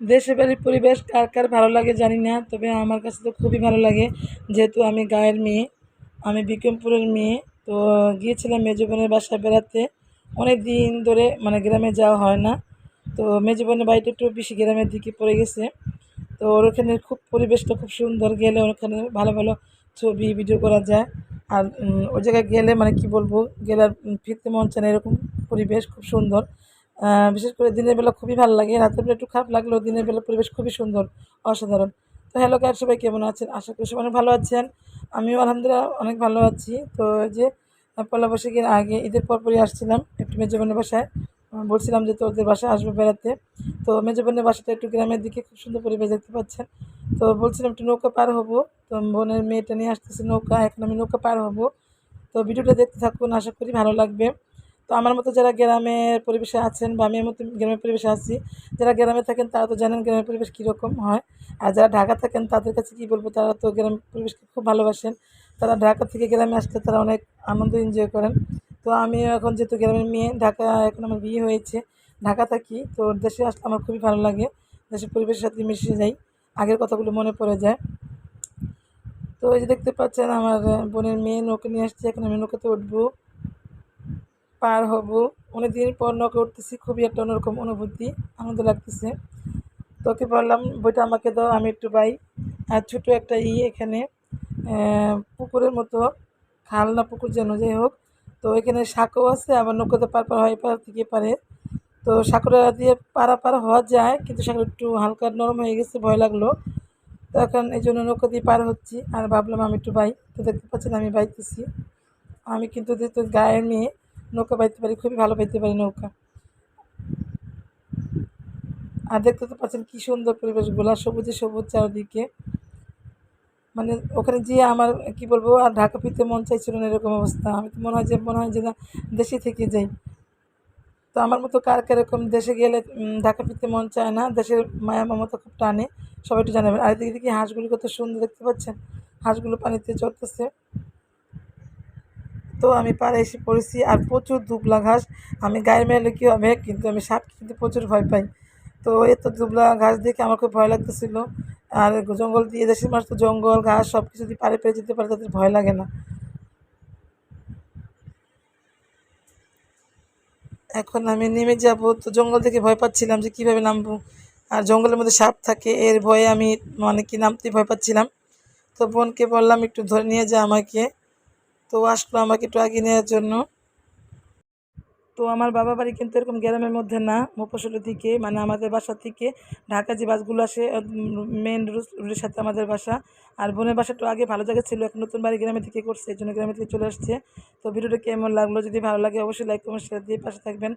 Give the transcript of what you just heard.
দেশের বাড়ির পরিবেশ কার কার ভালো লাগে জানি না, তবে আমার কাছে তো খুবই ভালো লাগে। যেহেতু আমি গায়ের মেয়ে, আমি বিক্রমপুরের মেয়ে, তো গিয়েছিলাম মেজো বোনের বাসায় বেড়াতে। অনেক দিন ধরে মানে গ্রামে যাওয়া হয় না। তো মেজো বোনের বাড়িটা একটু বেশি গ্রামের দিকে পড়ে গেছে। তো ওখানে খুব পরিবেশটা খুব সুন্দর, গেলে ওখানে ভালো ভালো ছবি ভিডিও করা যায়। আর ওই জায়গায় গেলে মানে কি বলব, গেলে আর ফিরতে মন চায় এরকম পরিবেশ খুব সুন্দর। বিশেষ করে দিনের বেলা খুবই ভালো লাগে, রাতের বেলা একটু খারাপ লাগলেও দিনের বেলা পরিবেশ খুবই সুন্দর, অসাধারণ। তো হ্যালো কার সবাই কেমন আছেন? আশা করি সবাই ভালো আছেন। আমিও আলহামদুলিল্লাহ অনেক ভালো আছি। তো যে পয়লা বৈশাখের আগে ঈদের পরপরই আসছিলাম একটু মেজবানের বাসায়। বলছিলাম যে তোদের বাসায় আসব বেড়াতে। তো মেজবানের বাসাটা একটু গ্রামের দিকে খুব সুন্দর পরিবেশ দেখতে পাচ্ছেন। তো বলছিলাম একটু নৌকা পার হব। তো বোনের মেয়েটা নিয়ে আসতেছে নৌকা, এখন আমি নৌকা পার হব। তো ভিডিওটা দেখতে থাকুন, আশা করি ভালো লাগবে। তো আমার মতো যারা গ্রামের পরিবেশে আছেন বা আমি মতো গ্রামের পরিবেশে আছি, যারা গ্রামে থাকেন তারা তো জানেন গ্রামের পরিবেশ কীরকম হয়। আর যারা ঢাকা থাকেন তাদের কাছে কী বলব, তারা তো গ্রাম পরিবেশকে খুব ভালোবাসেন। তারা ঢাকা থেকে গ্রামে আসতে তারা অনেক আনন্দ এনজয় করেন। তো আমি এখন যেহেতু গ্রামের মেয়ে, ঢাকা এখন আমার বিয়ে হয়েছে, ঢাকা থাকি, তো দেশে আসলে আমার খুবই ভালো লাগে। দেশের পরিবেশের সাথে মিশে যাই, আগের কথাগুলো মনে পড়ে যায়। তো এই যে দেখতে পাচ্ছেন আমার বোনের মেয়ে নৌকে নিয়ে আসছে, এখন আমি নৌকাতে উঠবো। পার হব। অনেক দিন পর নৌকা উঠতেছি খুবই একটা অন্যরকম অনুভূতি, আনন্দ লাগতেছে। তোকে বললাম, বইটা আমাকে দাও, আমি একটু পাই। আর ছোটো একটা ই এখানে পুকুরের মতো, খাল না পুকুর যেন, যাই হোক। তো এখানে সাঁকো আছে, আবার নৌকাতে পার পার হয়, পার থেকে পারে। তো সাঁকোটা দিয়ে পারা পার হওয়া যায়, কিন্তু সাঁকো একটু হালকা নরম হয়ে গেছে, ভয় লাগল। তো এখন এই জন্য নৌকা দিয়ে পার হচ্ছি, আর ভাবলাম আমি একটু বাই তো দেখতে পাচ্ছেন, আমি বাইতেছি। আমি কিন্তু যেহেতু গায়ের মেয়ে নৌকা বাইতে পারি, খুবই ভালো বাইতে পারি নৌকা। আর দেখতে তো পাচ্ছেন কী সুন্দর পরিবেশগুলো সবুজে সবুজ চারদিকে। মানে ওখানে যেয়ে আমার, কি বলব, আর ঢাকা ফিরতে মন চাইছিল না এরকম অবস্থা। আমি তো মনে হয় যে, মনে হয় যে না, দেশে থেকে যাই। তো আমার মতো কার কীরকম দেশে গেলে ঢাকা ফিরতে মন চায় না, দেশের মায়া মমতা খুব টানে, সবাই একটু জানাবেন। আর এদিকে দেখি হাঁসগুলি কত সুন্দর দেখতে পাচ্ছেন। হাঁসগুলো পানিতে চড়তেছে। তো আমি পাড়ে এসে পড়েছি আর প্রচুর দুবলা ঘাস। আমি গায়ের মেলে কী হবে? কিন্তু আমি সাপ কিন্তু প্রচুর ভয় পাই। তো এত দুবলা ঘাস দেখে আমার খুব ভয় লাগতেছিল। আর জঙ্গল দিয়ে দেশের মানুষ তো জঙ্গল, ঘাস সব কিছু দিয়ে পাড়ে পেয়ে যেতে পারে তাদের ভয় লাগে না। এখন আমি নেমে যাব। তো জঙ্গল থেকে ভয় পাচ্ছিলাম যে কীভাবে নামবো। আর জঙ্গলের মধ্যে সাপ থাকে, এর ভয়ে আমি মানে কি নামতে ভয় পাচ্ছিলাম। তো বোনকে বললাম একটু ধরে নিয়ে যা আমাকে। তো আসলো আমাকে একটু আগে নেওয়ার জন্য। তো আমার বাবা বাড়ি কিন্তু এরকম গ্রামের মধ্যে না মফসলের দিকে মানে আমাদের বাসা থেকে ঢাকা যে বাসগুলো আসে মেন রোডের সাথে আমাদের বাসা। আর বোনের বাসা একটু আগে ভালো জায়গা ছিল, এখন নতুন বাড়ি গ্রামের দিকে করছে, এই জন্য গ্রামের দিকে চলে আসছে। তো ভিডিওটা কেমন লাগল, যদি ভালো লাগে অবশ্যই লাইক কমেন্ট শেয়ার দিয়ে পাশে থাকবেন।